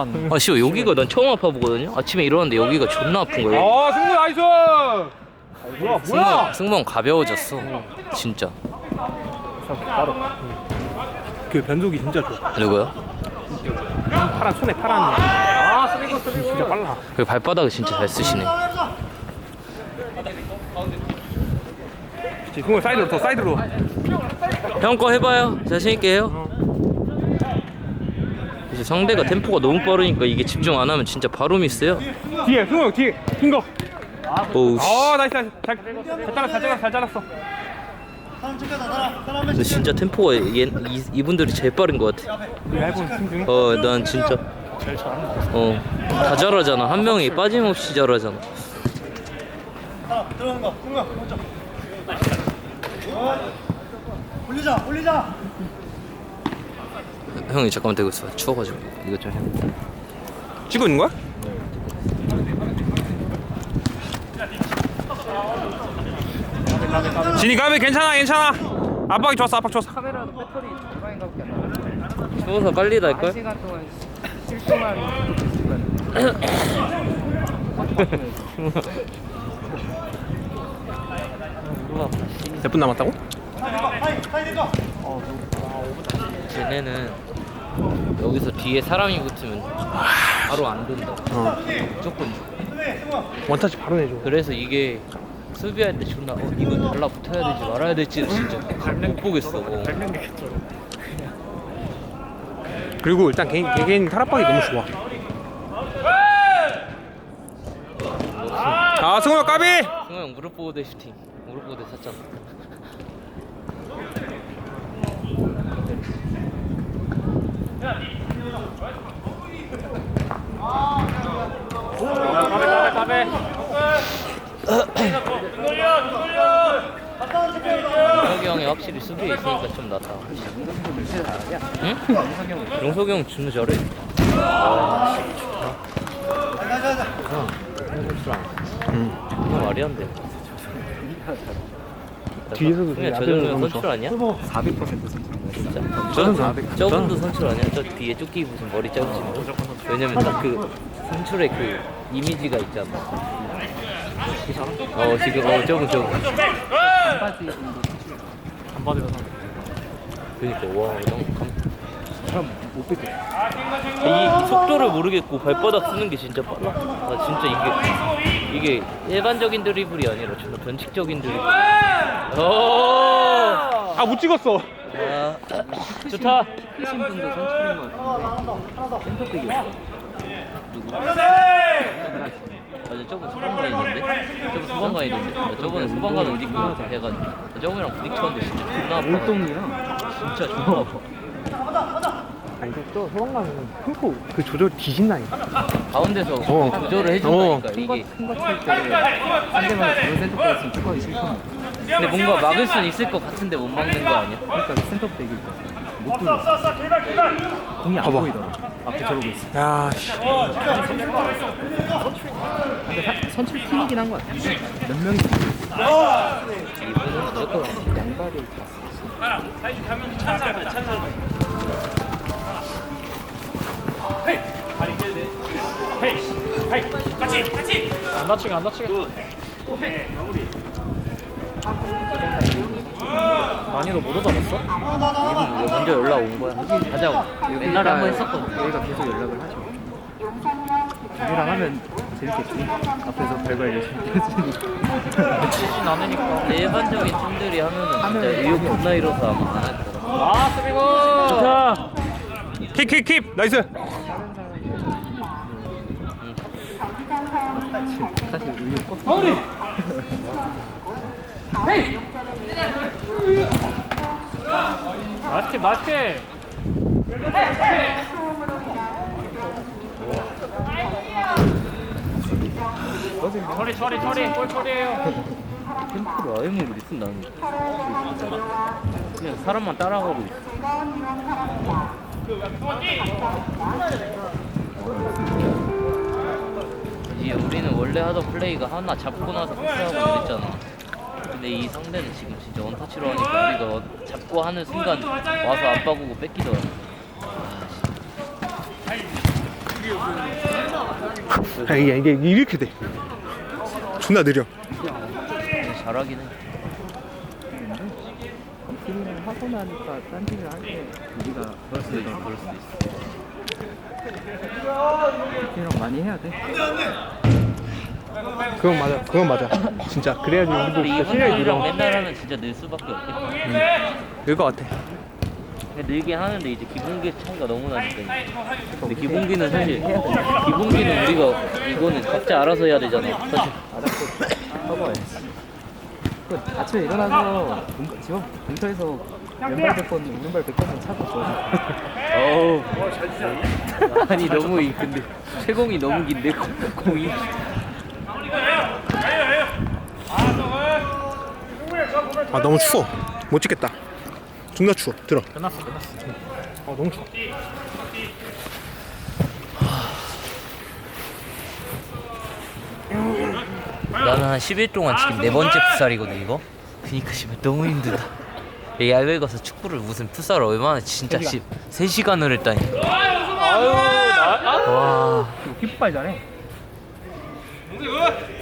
아 씨발 여기가 난 처음 아파 보거든요. 아침에 일어났는데 여기가 존나 아픈 거예요. 아 승부 나이스 뭐야 뭐야 승모형, 승모형 가벼워졌어. 진짜. 그 변속이 진짜 좋아 누구야? 파란 손에 파란 아 스리고 스리고 진짜 빨라 그 발바닥을 진짜 잘 쓰시네. 승부 사이드로 더 사이드로 형 거 해봐요. 자신 있게 해요. 이제 상대가 템포가 너무 빠르니까 이게 집중 안 하면 진짜 바로 미스요. 뒤에 승우 형 뒤에 흰거 오우 씨. 어 나이스 나이스 잘, 잘 잘랐어 잘 잘랐어 잘 잘랐어 근데 진짜 템포가 얘, 이, 이분들이 제일 빠른 것 같아. 우리 해본 팀 중에 어, 난 진짜. 어, 다 잘하잖아. 한 명이 빠짐없이 잘하잖아. 올리자 올리자 형이 잠깐만 대고 있어. 추워가지고 이거 좀 해. 찍고 있는 거야? 진이 가비 괜찮아 괜찮아 압박이 좋았어 압박 좋았어 추워서 빨리 날 걸? 몇분 남았다고? 쟤네는 여기서 뒤에 사람이 붙으면 바로 안 된다. 어 무조건 죽어. 원타치 바로 내줘 그래서 이게 수비할 때 존나 어 이거 달라붙어야 될지 말아야 될지 진짜 못 보겠어. 어. 그리고 일단 개인 개개인 탈압박이 너무 좋아 아 승우 형 까비 승호 형 무릎 보호대 슈팅. 무릎 보호대 샀잖아. 용석이 형이 확실히 수비에 있으니까 좀 낫다. 응? 용석이 형 진짜 잘해. 아, 이거 말이 안 돼. 뒤에서도 그냥 저 정도면 선출. 아니야? 400% 진짜? 저는 저, 400. 저분도 선출 아니야? 저 뒤에 조끼 무슨 머리 짧지 뭐. 왜냐면 딱그 선출의 그 이미지가 있잖아. 어 지금 어 저분 저분. 그니까 와 너무 감. 못 뺏겨 이, 이 속도를 모르겠고 발바닥 쓰는 게 진짜 빨라. 아 진짜 이게 이게 일반적인 드리블이 아니라 정말 변칙적인 드리블. 오. 아 못 찍었어 아, 좋다. 크신 분도 같은데 센터백이었어 누구? 맞아 저번 소방관이던데? 저번 소방관이던데? 나 저번에 소방관 어디 있고 해가지고 나 저번이랑 부딪혔는데 진짜 존나 아파 울동이랑 진짜 존나 아파 아니 또 소방관은 흠포 그 조절 뒤진다니까 가운데서 어. 조절을 해준다니까 이게 큰거찰때 상대방이 그런 센터백이었으면 축구하기 싫잖아 근데 뭔가 막을 수는 있을 것 같은데 못 막는 거 아니야? 그러니까 센터백이 못 돌렸어 공이 안 봐봐. 보이더라 앞에 저러고 있어 야 씨 근데 사- 선출 팀이긴 한 것 같아 몇 명이 무조건 양발을 다 안 다치게 안 다치게 많이도 못 얻어봤어? 먼저 연락 온 거야? 하자고 옛날에 한번 했었거든 얘가 계속 연락을 하죠 우리랑 하면 재밌겠지 앞에서 발발 열심히 치진 않으니까 일반적인 팀들이 하면은 진짜 의욕 존나 잃어서 아마 안 할 거라 아 쓰리고 좋다 킥킥킥 나이스 사실 의욕 꺾어 맛있게 맛있게 처리 처리 처리. 골 처리해요. 템포를 아예 모르겠어 나는 그냥 사람만 따라가고 있어 원래 하던 플레이가 하나 잡고 나서 패스하고 이랬잖아 근데 이 상대는 지금 진짜 원터치로 하니까 우리가 원- 잡고 하는 순간 와서 안 빠구고 뺏기더라 아, 이게, 이게 이렇게 돼. 존나 느려. 잘하긴 해. 팀을 하고 나니까 딴 팀을 할때 우리가 그럴 수도 있어. 그럴 수도 있어. 팀이랑 많이 해야 돼. 그건 맞아. 그건 맞아. 진짜. 그래야지 우리도 근데 진짜 실력이 이분들이랑 늘어. 맨날 하면 진짜 늘 수밖에 없겠다. 늘것 같아. 근데 늘긴 하는데 이제 기본기 차이가 너무 나니까. 근데 기본기는 사실 기본기는 우리가 이거는 각자 알아서 해야 되잖아. 사실. 그 아침에 일어나서 공- 집앞 근처에서 왼발 100번, 오른발 100번만 차고 줘. 어우. 아니 너무 이 근데 최공이 너무 긴데 공- 공이. 아, 너무 추워. 못 찍겠다. 존나 추워. 들어. 끝났어, 끝났어. 아, 너무 추워. 나는 한 10일 동안 지금 네 번째 풋살이거든 이거. 그니까 씨발 너무 힘들다. 야외 가서 축구를 무슨 풋살을 얼마나 진짜 씨 3시간을 했다니까. 아유 나 와. 힙발 잘해. Vamos,